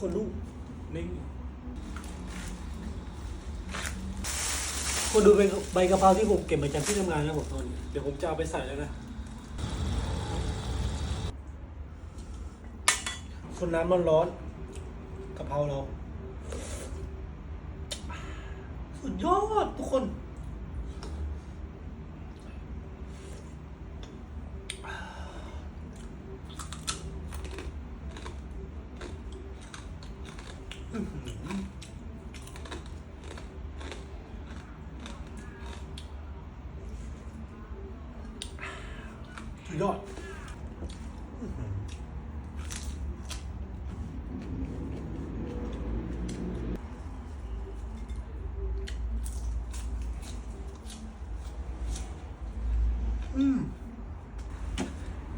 คนดูนี่คนดูเป็นใบกะเพราที่ผมเก็บมาจากที่ทำงานนะผมตอนนี้เดี๋ยวผมจะเอาไปใส่แล้วนะคนน้ำมันร้อนกะเพราเรา สุดยอดทุกคน ยอด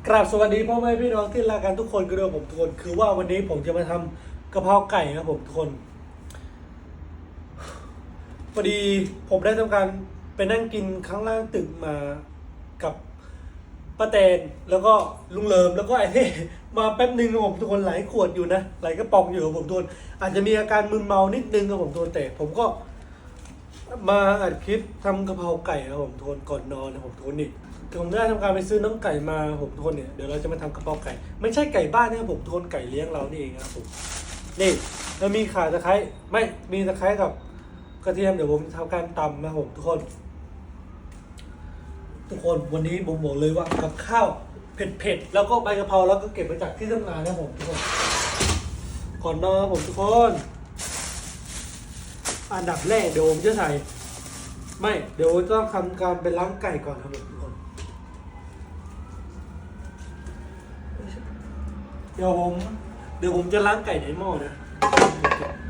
กราบสวัสดีพ่อแม่พี่น้องที่รักกันทุกคนกันด้วยผมทุกคนคือว่าวันนี้ผมจะมาทำกะเพราไก่ครับผมทุกคนพอดีผมได้ทำการไปนั่งกินข้างล่างตึกมากับ ป้าแตนแล้วก็ลุงเลิมแล้วก็ไอ้นี่มาแป๊บหนึ่งครับผมทุกคนหลายขวดอยู่นะหลายกระป๋องอยู่ครับผมทุกคนอาจจะมีอาการมึนเมานิดนึงครับผมทุกคนแต่ผมก็ มาอัดคลิปทำกะเพราไก่ครับผมทุกคนก่อนนอนนะผมทุกคนนี่ผมได้ทำการไปซื้อน้องไก่มาผมทุกคนเนี่ยเดี๋ยวเราจะมาทำกระเพราไก่ ไม่ใช่ไก่บ้านนะครับผมทุกคนไก่เลี้ยงเรานี่เองครับผมนี่แล้วมีข่าตะไคร้ไม่มีตะไคร้กับกระเทียมเดี๋ยวผมจะทำการตำนะผมทุกคน ทุกคนวันนี้ผมบอกเลยว่ากับข้าวเผ็ดๆแล้วก็ใบกะเพราแล้วก็เก็บมาจากที่ทำงานนะผมทุกคนก่อนนอนครับผมทุกคน อันดับแรกเดี๋ยวผมจะใส่ไม่เดี๋ยวต้องทำการไปล้างไก่ก่อนครับผมทุกคนเดี๋ยวผมเดี๋ยวผมจะล้างไก่ในหม้อนะ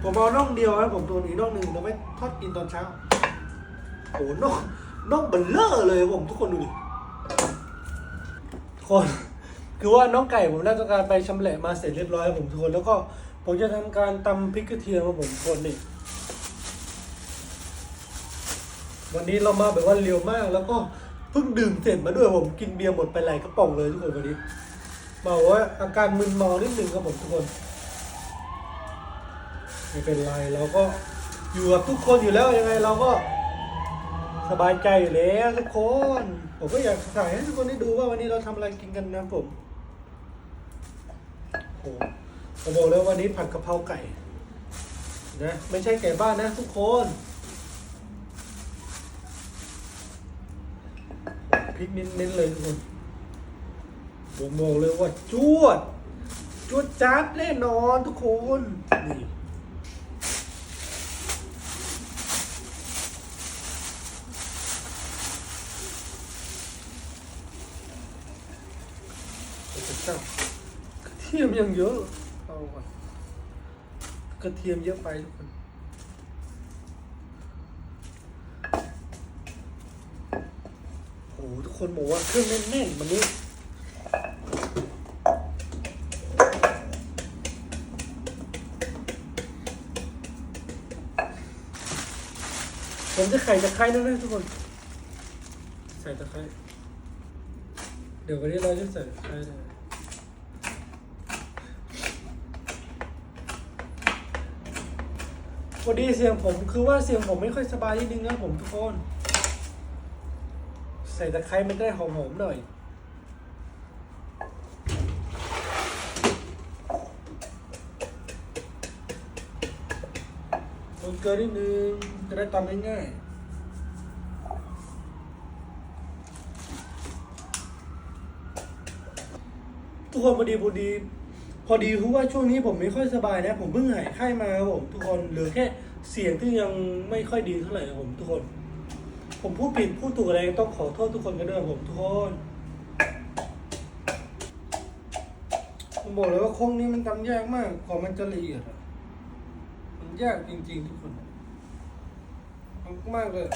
ผมเอาน่องเดียวนะผมตัวอีกน่องหนึ่งเราไว้ทอดกินตอนเช้าโอ้น่อง น่องเบลเลอร์เลยผมทุกคนดูดิทุกคน คือว่าน้องไก่ผมได้ทำการไปชำแหละมาเสร็จเรียบร้อยครับผมทุกคน แล้วก็ผมจะทำการตำพริกกระเทียมครับผมทุกคนนี่ วันนี้เรามาแบบว่าเร็วมาก แล้วก็เพิ่งดื่มเสร็จมาด้วยผมกินเบียร์หมดไปหลายกระป๋องเลยทุกคนวันนี้บอกว่าอาการมึนเมานิดนึงครับผมทุกคน ไม่เป็นไรเราก็อยู่กับทุกคนอยู่แล้วยังไงเราก็ สบายใจอยู่แล้วทุกคน ผมก็อยากถ่ายให้ทุกคนได้ดูว่าวันนี้เราทำอะไรกินกันนะผมโอ้ผมบอกเลยวันนี้ผัดกะเพราไก่นะไม่ใช่ไก่บ้านนะทุกคนพริกเน้นๆเลยทุกคนผมบอกเลยว่าจวดจวดจัดแน่นอนทุกคนนี่โอ้พระเจ้ากระเที ยมยังเยอะเอาก่อนกระเทียมเยอะไปทุกคนโอ้โหทุกคนบอกว่าเครื่องแน่นๆวันนี้ผมจะไข่ตะไคร้นั่นนะทุกคน ใส่ตะไคร้เดี๋ยววันนี้เราจะใส่ตะไคร้ เลยพอดีเสียงผมคือว่าเสียงผมไม่ค่อยสบายนิดนึงนะผมทุกคน ใส่ตะไคร้มันได้หอมๆหน่อยมันเกลือนิดนึงจะได้ตำง่ายๆทุกคนพอดีพอดี พอดีคือว่าช่วงนี้ผมไม่ค่อยสบายนะ ผมเพิ่งหายไข้มาครับผมทุกคนเหลือแค่เสียงที่ยังไม่ค่อยดีเท่าไหร่ครับผมทุกคน ผมพูดผิดพูดถูกอะไรต้องขอโทษทุกคนกันด้วยผมทุกคนผมบอกเลยว่าโค้งนี้มันทำยากมากกว่ามันจะละเอียดมันยากจริงๆทุกคนมากมากเลย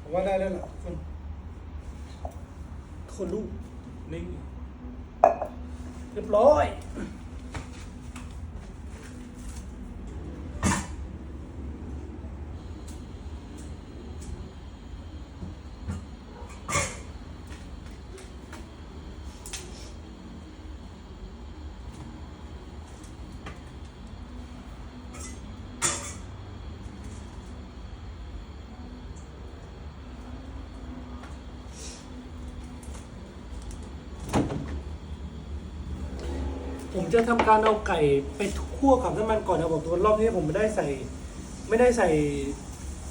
ผมว่าได้แล้วล่ะทุกคน คนดูนี่เรียบร้อย จะทำการเอาไก่ไปคั่วกับน้ำมันก่อนนะผมตัวรอบนี้ผมไม่ได้ใส่ ไม่ได้ใส่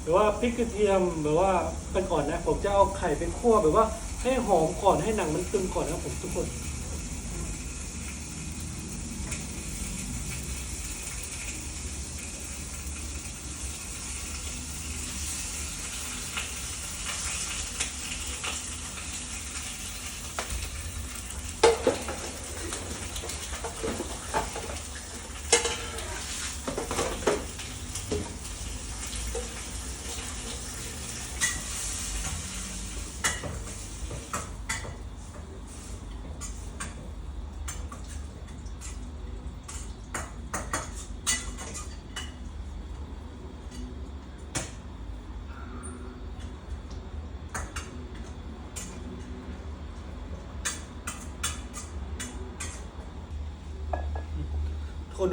แบบว่าพริกกระเทียมแบบว่าเปก่อนนะ ผมจะเอาไข่เป็นคั่วแบบว่าให้หอมก่อนให้หนังมันตึงก่อนนะครับผมทุกคน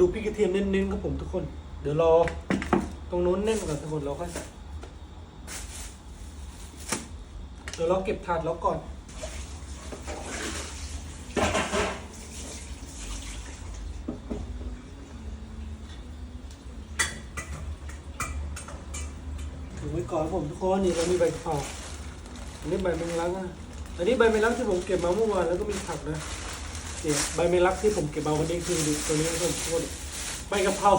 ดูพริกกระเทียมเน้นๆครับผมทุกคน เดี๋ยวรอ ตรงนู้นแน่นก่อนทุกคนเราค่อยเดี๋ยวเราเก็บถาดแล้วก่อนถือไว้ก่อนครับผมทุกคนนี่เรามีใบกะเพราอันนี้ใบแมงลักอะอันนี้ใบแมงลักที่ผมเก็บมาเมื่อวานแล้วก็มีผักนะ นี่ยใบแมลักที่ผมเก็บมาวันนี้คือตัวนี้ผมทุกคนใบกะเพรา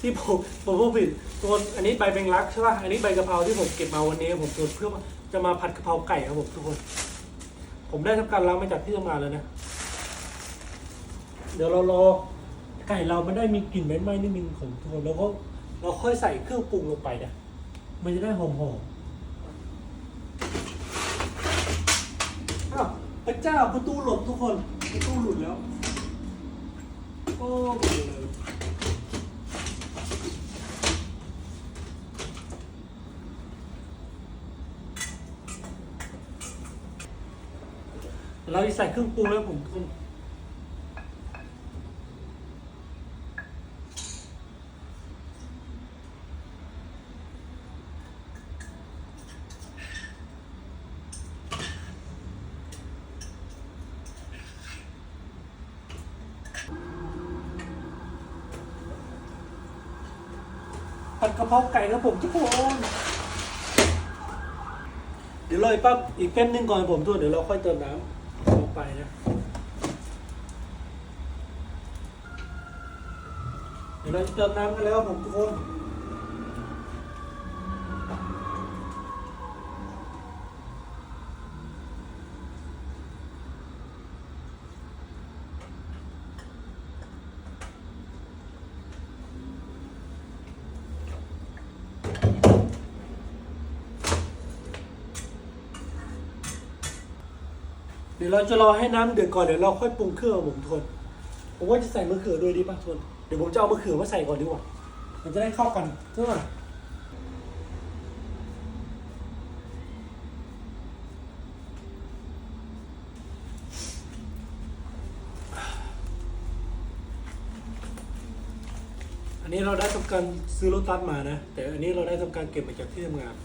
ที่ผมผมพูดผิดทุกคนอันนี้ใบแมลักใช่ป่ะอันนี้ใบกะเพราที่ผมเก็บมาวันนี้ผมตัวเพื่อจะมาผัดกะเพราไก่ครับผมทุกคน ผมได้ทำการล้างมาจากที่ทำงานแล้วนะ เดี๋ยวเรารอไก่เรามันได้มีกลิ่นไหม้นิดนึงของทุกคนแล้วก็เราค่อยใส่เครื่องปรุงลงไปนะมันจะได้หอมหอมอ้าวพระเจ้าประตูหลุดทุกคน ไอ้ตูหลุดแล้ว โอ้หมดเลยเราจะใส่เครื่องปรุงแล้วผมทุกคนผัดกะเพราไก่ครับผมทุกคนเดี๋ยวรออีกแป๊บอีกแป๊บนึงก่อนผมทุกคนเดี๋ยวเราค่อยเติมน้ำลงไปนะเดี๋ยวเราจะเติมน้ำกันแล้วครับผมทุกคน ดี๋ยวเราจะรอให้น้ำเดือดก่อนเดี๋ยวเราค่อยปรุงเครื่องผมทนผมว่าจะใส่มะเขือด้วยดีป่ะทนเดี๋ยวผมจะเอามะเขือมาใส่ก่อนดีกว่ามันจะได้เข้ากันใช่ไหมอันนี้เราได้ทำการซื้อรถตัดมานะ แต่อันนี้เราได้ทำการเก็บมาจากที่ทำงาน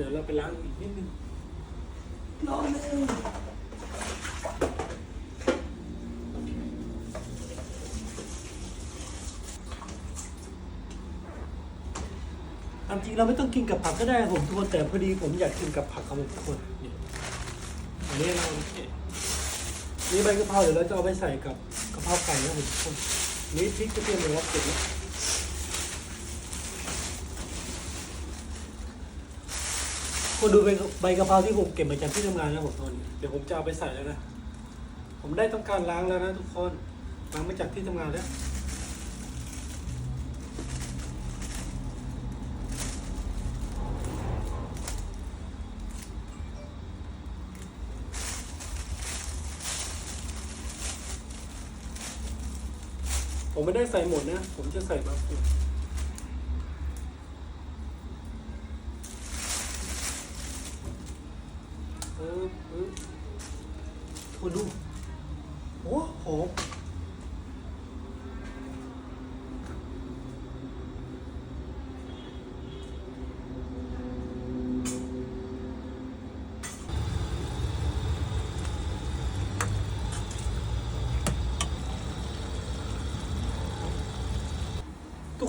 เดี๋ยวเราไปล้างอีกนิดนึงรอเลยตามจริงเราไม่ต้อง กินกับผักก็ได้ผมทุกคนแต่พอดีผมอยากกินกับผักครับผมทุกคนนี่อันนี้เรานี่ใบกะเพราเดี๋ยวเราจะเอาไปใส่กับกะเพราไก่นะผมทุกคนนี่พริกกระเทียมเลยครับเก็บไว้คนดูใบใบกะเพราที่ผมเก็บมาจากที่ทำงานนะผมตอนนี้เดี๋ยวผมจะเอาไปใส่แล้วนะผมได้ต้องการล้างแล้วนะทุกคนล้างมาจากที่ทำงานแล้ว ไม่ได้ใส่หมดนะ ผมจะใส่บางส่วนเออเออโอ้ดู โอ้โห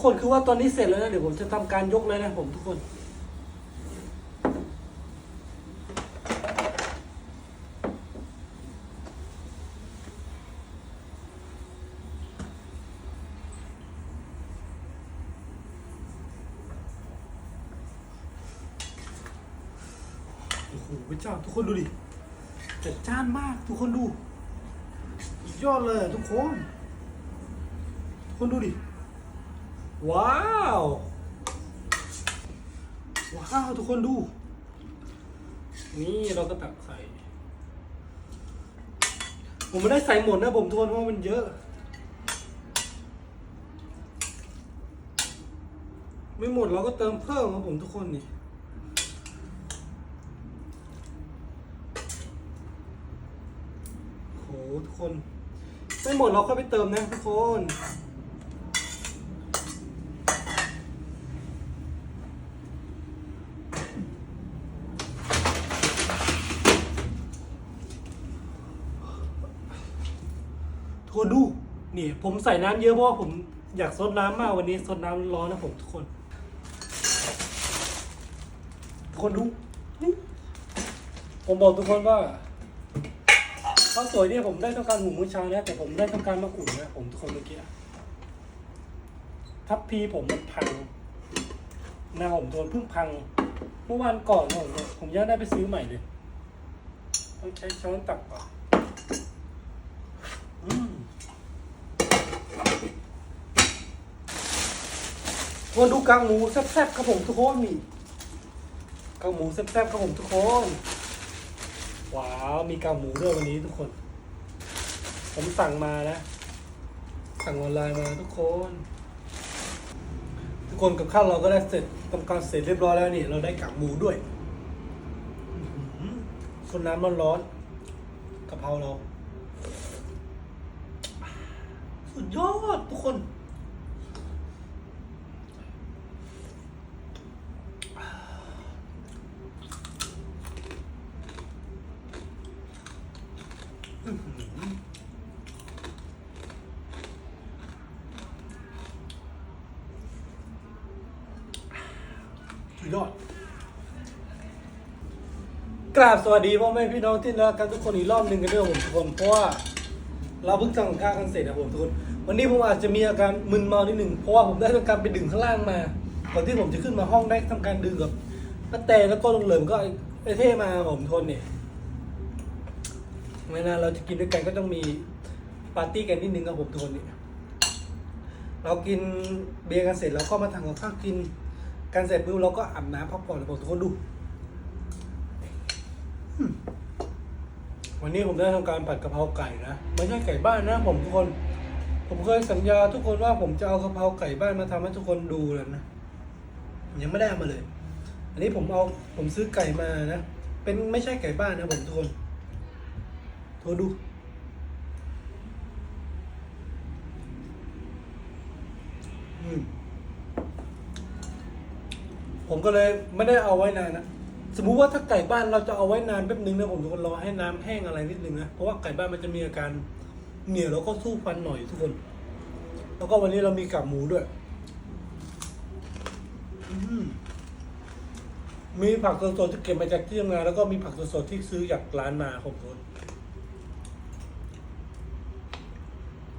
คนคือว่าตอนนี้เสร็จแล้วนะเดี๋ยวผมจะทำการยกเลยนะผมทุกคน โอ้โหพระเจ้าทุกคนดูดิจัดจ้านมากทุกคนดู ยอดเลยทุกคน ทุกคนดูดิ ว้าว ว้าว ทุกคนดู นี่เราก็ตักใส่ ผมไม่ได้ใส่หมดนะผมทุกคนเพราะมันเยอะไม่หมดเราก็เติมเพิ่มครับผมทุกคนนี่ โหทุกคน ไม่หมดเราค่อยไปเติมนะทุกคน ทุกคนดู นี่ผมใส่น้ำเยอะเพราะว่าผมอยากซดน้ำมากวันนี้ซดน้ำร้อนนะผมทุกคน ทุกคนดูผมบอกทุกคนว่าข้าวสวยเนี่ยผมได้ต้องการหุงมื้อเช้านะแต่ผมได้ต้องการมาอุ่นนะผมทุกคนเมื่อกี้ทัพพีผมมันพังหน้าผมโดนเพิ่งพัง เมื่อวานก่อนนะผมผมยังได้ไปซื้อใหม่เลย ต้องใช้ช้อนตักก่อนอืมทุก คนดูกางหมูแซ่บๆครับผมทุกคนนี่กางหมูแซ่บๆครับผมทุกคนว้าวมีกางหมูด้วยวันนี้ทุกคน ผมสั่งมานะ สั่งออนไลน์มาทุกคน ทุกคนกับข้าวเราก็ได้เสร็จทำการเสร็จเรียบร้อยแล้วนี่เราได้กางหมูด้วยอื้อหือส่วนน้ำร้อนๆกะเพราเรา สุดยอดทุกคน สุดยอด ก ราบสวัสดีพ่อแม่พี่น้องที่รักกันทุกคนอีกรอบหนึ่งกันด้วยผมทุกคนเพราะว่าเราเพิ่งสั่งข้าวกันเสร็จนะผมทุกคนวันนี้ผมอาจจะมีอาการมึนเมานิดหนึ่งเพราะว่าผมได้ทำการไปดึงข้างล่างมาก่อนที่ผมจะขึ้นมาห้องได้ทำการดึงกับป้าแต่แล้วก็ลงเหลิมก็ไอเท่มาผมทนเนี่ยเวลาเราจะกินด้วยกันก็ต้องมีปาร์ตี้กันนิดนึงครับผมทุกคนเนี่ยเรากินเบียร์กันเสร็จแล้วก็มาทำกับข้าวกินกันเสร็จปุ๊บเราก็อาบน้ำพักผ่อนผมทุกคนดูอืม วันนี้ผมได้ทำการผัดกะเพราไก่นะไม่ใช่ไก่บ้านนะ ผมทุกคน ผมเคยสัญญาทุกคนว่าผมจะเอากะเพราไก่บ้านมาทำให้ทุกคนดูแล้วนะยังไม่ได้มาเลย อันนี้ผมเอาผมซื้อไก่มานะ เป็นไม่ใช่ไก่บ้านนะผมทุกคนโทรดูมผมก็เลยไม่ได้เอาไว้นานนะ สมมุติว่าถ้าไก่บ้านเราจะเอาไว้นานแป๊บนึงนะผมทุกคนรอให้น้ำแห้งอะไรนิดนึงนะเพราะว่าไก่บ้านมันจะมีอาการเหนียวแล้วก็สู้ฟันหน่อยทุกคน แล้วก็วันนี้เรามีกับหมูด้วยมมีผักสดๆที่เก็บมาจากที่ทำงานแล้วก็มีผักสดๆที่ซื้อจากร้านมาผมทุกคน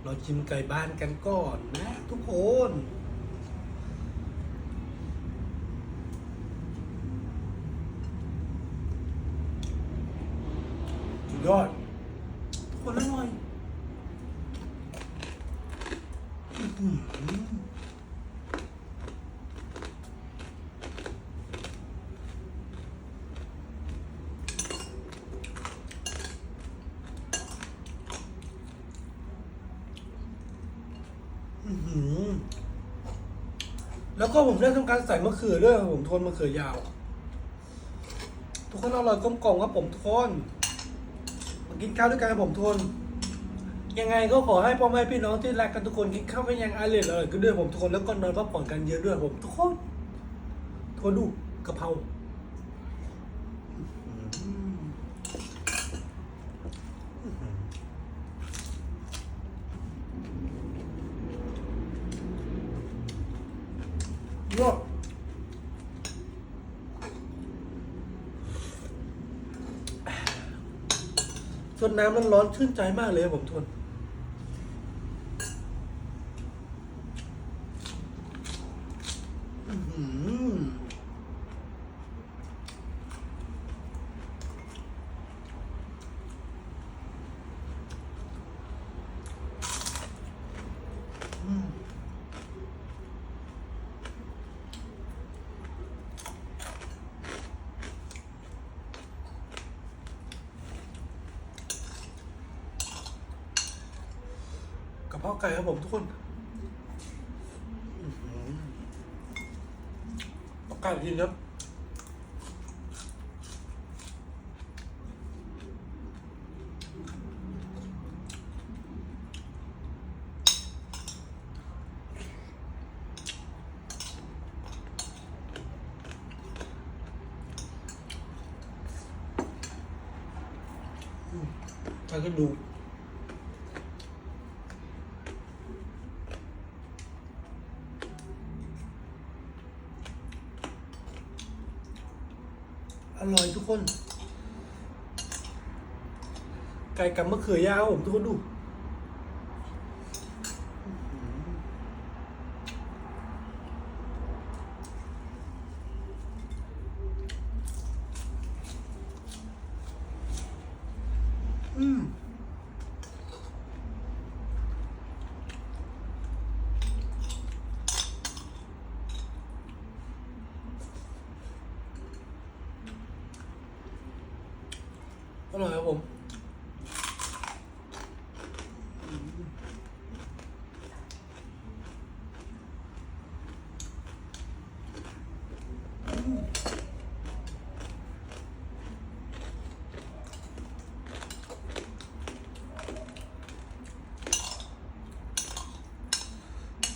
เราชิมไก่บ้านกันก่อนนะทุกคน ยอดทุกคนอร่อยแล้วก็ผมได้ทำการใส่มะเขือด้วยผมทนมะเขือยาว ทุกคนอร่อยกลมกล่อมครับผมทุกคน กินข้าวด้วยกันกับผมทุกคนยังไงก็ขอให้พ่อแม่พี่น้องที่รักกันทุกคนกินข้าวกันอยังอร่อยอร่อยกันด้วยผมทุกคนแล้วก็นอนพักผ่อนกันเยอะด้วยผมทุกคนทุกคนดูกะเพราอืมยอ ดนน้ำมันร้อนชื่นใจมากเลยครับผมทน กระเพาะไก่ครับผมทุกคนต้อหือเอาไก่กินครับ แล้วก็ดู อร่อยทุกคน ไก่กับมะเขือยาวผมทุกคนดู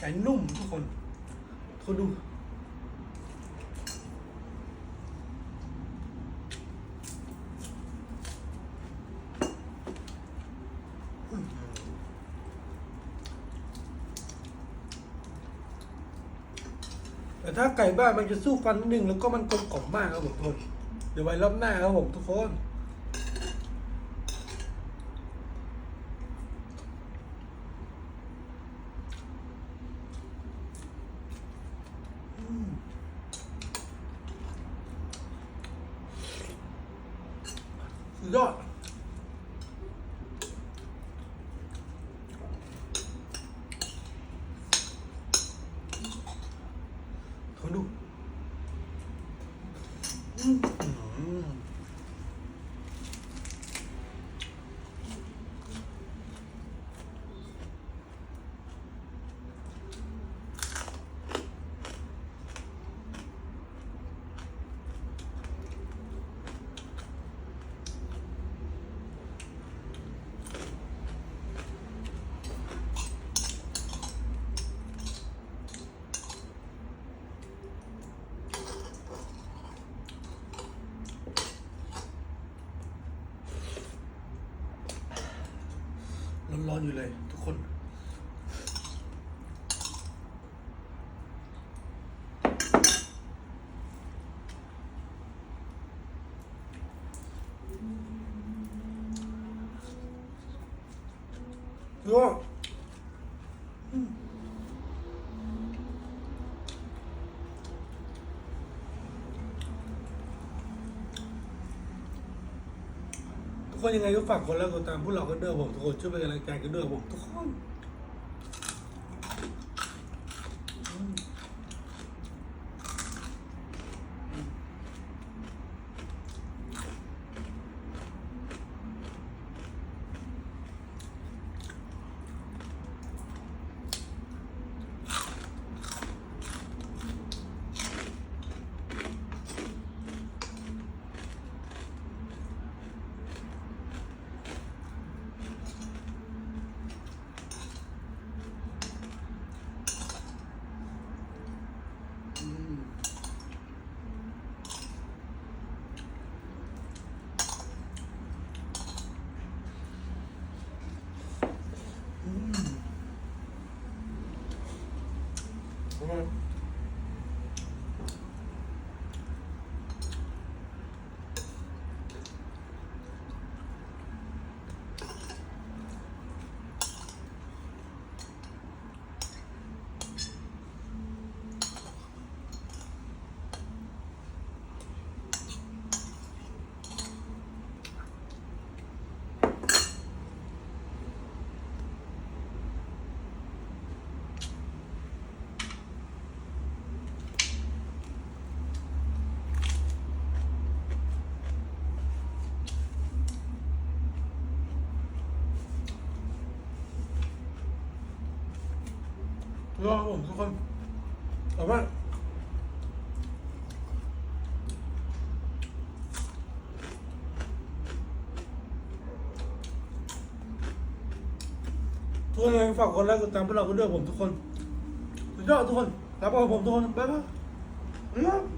ไก่นุ่มทุกคนทุกคนดู ถ้าไก่บ้านมันจะสู้ฟันนิดนึงแล้วก็มันกลมกล่อมมากครับผมทุกคนเดี๋ยวไว้รอบหน้าครับผมทุกคนสุดยอด เขาดูอืมอืม ร้อนๆอยู่เลย ทุกคน ก็ทุก คนยังไงก็ฝากคนแล้วกดตามพวกเรากันด้วยผมทุกคนช่วยเป็นกำลังใจกันด้วยผมทุกคน ม รอผมทุกคนเอาว่าทุกคนฝากคนไลค์กดติดตามพวกเรากันด้วยผมทุกคนสุดยอดทุกคนรับกับผมทุกคนบ๊ายบาย